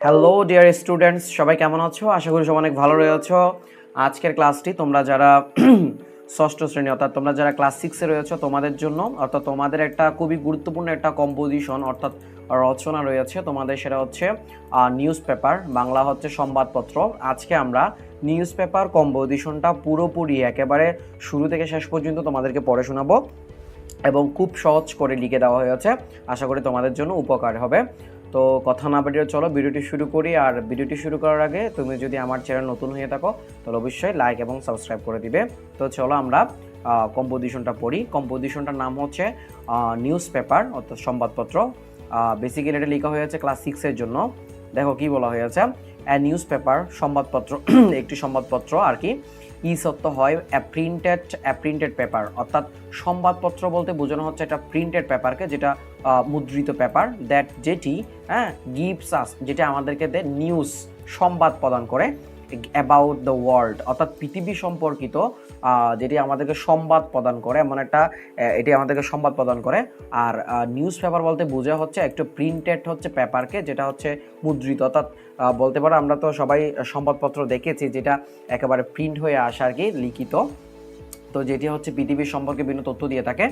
Hello dear students সবাই কেমন আছো? আশা করি সবাই অনেক ভালো রয়েছো। আজকের ক্লাসটি তোমরা যারা ষষ্ঠ শ্রেণি, অর্থাৎ তোমরা যারা ক্লাস সিক্সে রয়েছো, তোমাদের জন্য, অর্থাৎ তোমাদের একটা খুবই গুরুত্বপূর্ণ একটা কম্পোজিশন অর্থাৎ রচনা রয়েছে। তোমাদের সেটা হচ্ছে নিউজ পেপার বাংলা হচ্ছে সংবাদপত্র। আজকে আমরা নিউজ পেপার কম্পোজিশনটা পুরোপুরি একেবারে শুরু থেকে শেষ পর্যন্ত তোমাদেরকে পড়ে শোনাবো এবং খুব সহজ করে লিখে দেওয়া হয়েছে। আশা করি তোমাদের জন্য উপকার হবে। তো কথা না বাড়িয়ে চলো, ভিডিওটি শুরু করি। আর ভিডিওটি শুরু করার আগে তুমি যদি আমার চ্যানেল নতুন হয়ে থাকো, তাহলে অবশ্যই লাইক এবং সাবস্ক্রাইব করে দিবে। তো চলো আমরা কম্পোজিশনটা পড়ি। কম্পোজিশনটার নাম হচ্ছে নিউজ পেপার অর্থাৎ সংবাদপত্র। বেসিক্যালি এটা লেখা হয়েছে ক্লাস সিক্সের জন্য। দেখো কি বলা হয়েছে অ্যা নিউজ পেপার সংবাদপত্র, একটি সংবাদপত্র আর কি। ই সত্য হয় প্রিন্টেড প্রিন্টেড পেপার অর্থাৎ সংবাদপত্র বলতে বোঝানো হচ্ছে একটা প্রিন্টেড পেপারকে যেটা মুদ্রিত পেপার দ্যাট যেটি হ্যাঁ গিভস আস যেটা আমাদেরকে দেয় নিউজ সংবাদ প্রদান করে অ্যাবাউট দ্য ওয়ার্ল্ড অর্থাৎ পৃথিবী সম্পর্কিত যেটি আমাদেরকে সংবাদ প্রদান করে, এমন একটা এটি আমাদেরকে সংবাদ প্রদান করে। আর নিউজ পেপার বলতে বোঝা হচ্ছে একটু প্রিন্টেড হচ্ছে পেপারকে যেটা হচ্ছে মুদ্রিত। অর্থাৎ বলতে পারো আমরা তো সবাই সংবাদপত্র দেখেছি যেটা একেবারে প্রিন্ট হয়ে আসা আর কি, লিখিত। তো যেটি হচ্ছে পৃথিবীর সম্পর্কে বিভিন্ন তথ্য দিয়ে থাকে।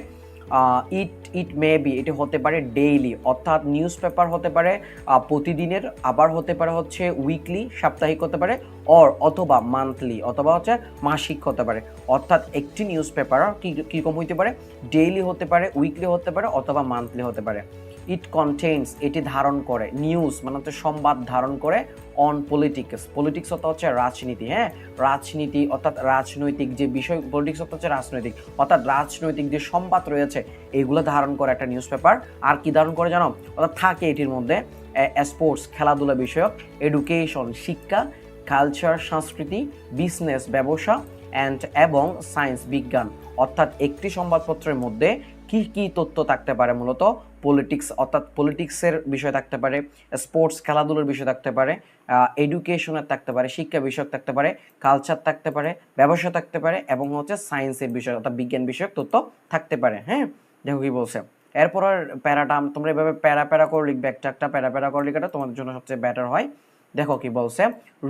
ইট ইট মে বি এটি হতে পারে ডেইলি অর্থাৎ নিউজ পেপার হতে পারে প্রতিদিনের, আবার হতে পারে হচ্ছে উইকলি সাপ্তাহিক হতে পারে অর অথবা মান্থলি অথবা হচ্ছে মাসিক হতে পারে। অর্থাৎ একটি নিউজ পেপার কি, কীরকম হইতে পারে? ডেইলি হতে পারে উইকলি হতে পারে, অথবা মান্থলি হতে পারে। ইট কন্টেন্স এটি ধারণ করে, নিউজ মানে হচ্ছে সংবাদ ধারণ করে অন পলিটিক্স পলিটিক্স অর্থাৎ হচ্ছে রাজনীতি হ্যাঁ? রাজনীতি অর্থাৎ রাজনৈতিক যে বিষয় পলিটিক্স অর্থাৎ হচ্ছে রাজনৈতিক, অর্থাৎ রাজনৈতিক যে সংবাদ রয়েছে, এগুলো ধারণ করে একটা নিউজ পেপার আর কি ধারণ করে জানো? অর্থাৎ থাকে এটির মধ্যে স্পোর্টস খেলাধুলা বিষয়ক এডুকেশন শিক্ষা কালচার সংস্কৃতি বিজনেস ব্যবসা অ্যান্ড এবং সায়েন্স বিজ্ঞান। অর্থাৎ একটি সংবাদপত্রের মধ্যে কি কি তথ্য থাকতে পারে মূলত? পলিটিক্স অর্থাৎ পলিটিক্সের বিষয় থাকতে পারে স্পোর্টস খেলাধুলোর বিষয় থাকতে পারে এডুকেশনের থাকতে পারে, শিক্ষা বিষয়ক থাকতে পারে কালচার থাকতে পারে, ব্যবসা থাকতে পারে, এবং হচ্ছে সায়েন্সের বিষয়, অর্থাৎ বিজ্ঞান বিষয়ক তথ্য থাকতে পারে হ্যাঁ? দেখো কি বলছে। এরপর প্যারাটা, তোমরা এভাবে প্যারা প্যারা করে লিখবে, একটা একটা প্যারা প্যারা করে লিখাটা তোমাদের জন্য সবচেয়ে বেটার হয়। দেখো কি বলছে?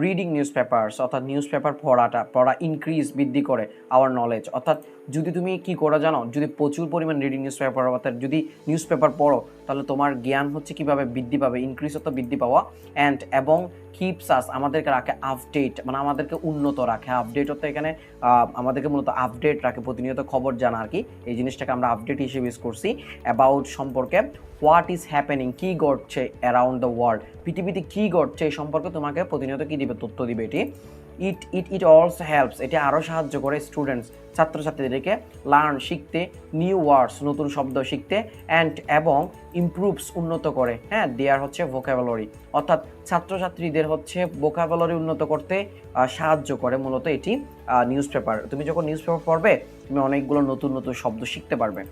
রিডিং নিউজ পেপারস অর্থাৎ নিউজ পেপার পড়াটা, পড়া ইনক্রিজ বৃদ্ধি করে আওয়ার নলেজ অর্থাৎ যদি তুমি কি করে জানো? যদি প্রচুর পরিমাণ রিডিং নিউজ পেপার অর্থাৎ যদি নিউজ পেপার পড়ো তাহলে তোমার জ্ঞান হচ্ছে কীভাবে বৃদ্ধি পাবে ইনক্রিজ অর্থাৎ বৃদ্ধি পাওয়া অ্যান্ড এবং কিপস আস আমাদেরকে রাখে আপডেট মানে আমাদেরকে উন্নত রাখে। আপডেট হতে এখানে আমাদেরকে মূলত আপডেট রাখে, প্রতিনিয়ত খবর জানা আর কি। এই জিনিসটাকে আমরা আপডেট হিসেবে ইউজ করছি। অ্যাবাউট সম্পর্কে হোয়াট ইজ হ্যাপেনিং কী ঘটছে অ্যারাউন্ড দ্য ওয়ার্ল্ড পৃথিবীতে কী ঘটছে এই সম্পর্কে তোমাকে প্রতিনিয়ত কী দিবে? তথ্য দিবে এটি। It it it also helps. এটি আরও সাহায্য করে স্টুডেন্টস, ছাত্রছাত্রীদেরকে লার্ন শিখতে, নিউ ওয়ার্ডস, নতুন শব্দ শিখতে অ্যান্ড এবং ইমপ্রুভস উন্নত করে। হ্যাঁ দেয়ার হচ্ছে ভোকাবুলারি অর্থাৎ ছাত্রছাত্রীদের হচ্ছে ভোকাবুলারি উন্নত করতে সাহায্য করে মূলত এটি নিউজ পেপার তুমি যখন নিউজ পেপার পড়বে, তুমি অনেকগুলো নতুন নতুন শব্দ শিখতে পারবে।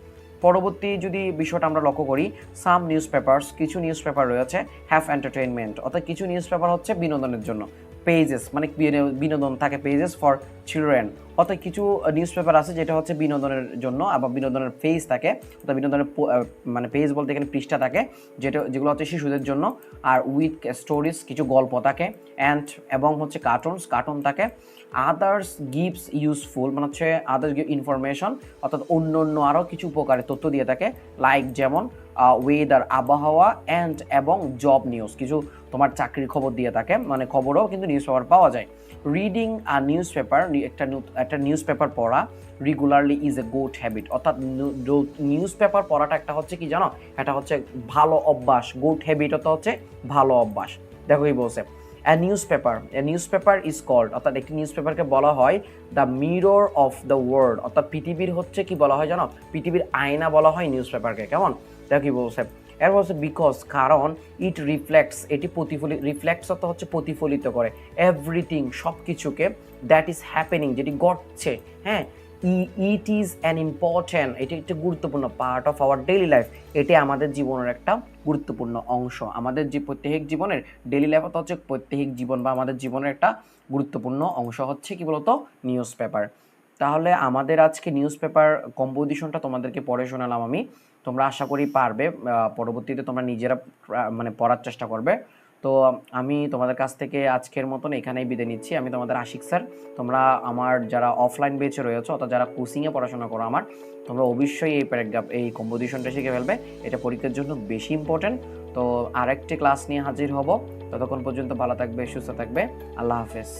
পরবর্তী যদি বিষয়টা আমরা লক্ষ্য করি সাম নিউজ পেপার্স কিছু নিউজ পেপার রয়েছে হ্যাভ এন্টারটেইনমেন্ট অর্থাৎ কিছু নিউজ পেপার হচ্ছে বিনোদনের জন্য। পেজেস মানে বিনো- বিনোদন থাকে পেজেস ফর চিলড্রেন অর্থাৎ কিছু নিউজ পেপার আছে যেটা হচ্ছে বিনোদনের জন্য আবার বিনোদনের পেজ থাকে। অর্থাৎ বিনোদনের মানে পেজ বলতে এখানে পৃষ্ঠা থাকে, যেটা, যেগুলো হচ্ছে শিশুদের জন্য। আর উইথ স্টোরিজ কিছু গল্প থাকে অ্যান্ড এবং হচ্ছে কার্টুনস কার্টুন থাকে। আদার্স গিভস ইউজফুল মানে হচ্ছে আদার্স ইনফরমেশন অর্থাৎ অন্য অন্য আরও কিছু উপকারে তথ্য দিয়ে থাকে লাইক যেমন ওয়েদার আবহাওয়া অ্যান্ড এবং জব নিউজ কিছু তোমার চাকরির খবর দিয়ে থাকে মানে খবরও কিন্তু নিউজ পেপার পাওয়া যায়। রিডিং আর নিউজ পেপার একটা একটা নিউজ পেপার পড়া regularly is a good habit অর্থাৎ নিউজ পেপার পড়াটা একটা হচ্ছে কি জানো? এটা হচ্ছে ভালো অভ্যাস। গুড হ্যাবিট অর্থাৎ হচ্ছে ভালো অভ্যাস। দেখো কি বলছে। A newspaper a newspaper is called অর্থাৎ একটি নিউজ পেপারকে বলা হয় the mirror of the world অর্থাৎ পৃথিবীর হচ্ছে কি বলা হয় জানো? পৃথিবীর আয়না বলা হয় নিউজ পেপারকে কেমন? দেখো কি বলছে। এর বলছে বিকজ কারণ ইট রিফ্লেক্টস এটি প্রতিফলিত রিফ্লেক্টস অর্থ হচ্ছে প্রতিফলিত করে। এভরিথিং সব কিছুকে দ্যাট ইজ হ্যাপেনিং যেটি ঘটছে। হ্যাঁ? ইট ইজ অ্যান ইম্পর্ট্যান্ট এটি একটি গুরুত্বপূর্ণ part of our daily life এটি আমাদের জীবনের একটা গুরুত্বপূর্ণ অংশ। আমাদের যে প্রত্যেক জীবনের ডেইলি লাইফ অর্থ হচ্ছে প্রত্যেক জীবন বা আমাদের জীবনের একটা গুরুত্বপূর্ণ অংশ হচ্ছে কি বলতো? নিউজ পেপার তাহলে আমাদের আজকে নিউজ পেপার কম্পোজিশনটা তোমাদেরকে পড়ে শোনালাম আমি। তোমরা আশা করি পারবে পরবর্তীতে তোমরা নিজেরা মানে পড়ার চেষ্টা করবে। তো আমি তোমাদের কাছ থেকে আজকের মতন এখানেই বিদায় নিচ্ছি। আমি তোমাদের আশিক স্যার। তোমরা আমার যারা অফলাইন বেচে রয়েছে, অর্থাৎ যারা কোচিংয়ে পড়াশোনা করো আমার, তোমরা অবশ্যই এই প্যারাগ্রাফ এই কম্পোজিশনটা শিখে ফেলবে। এটা পরীক্ষার জন্য বেশি ইম্পর্টেন্ট তো আরেকটি ক্লাস নিয়ে হাজির হব। ততক্ষণ পর্যন্ত ভালো থাকবে, সুস্থ থাকবে। আল্লাহ হাফেজ।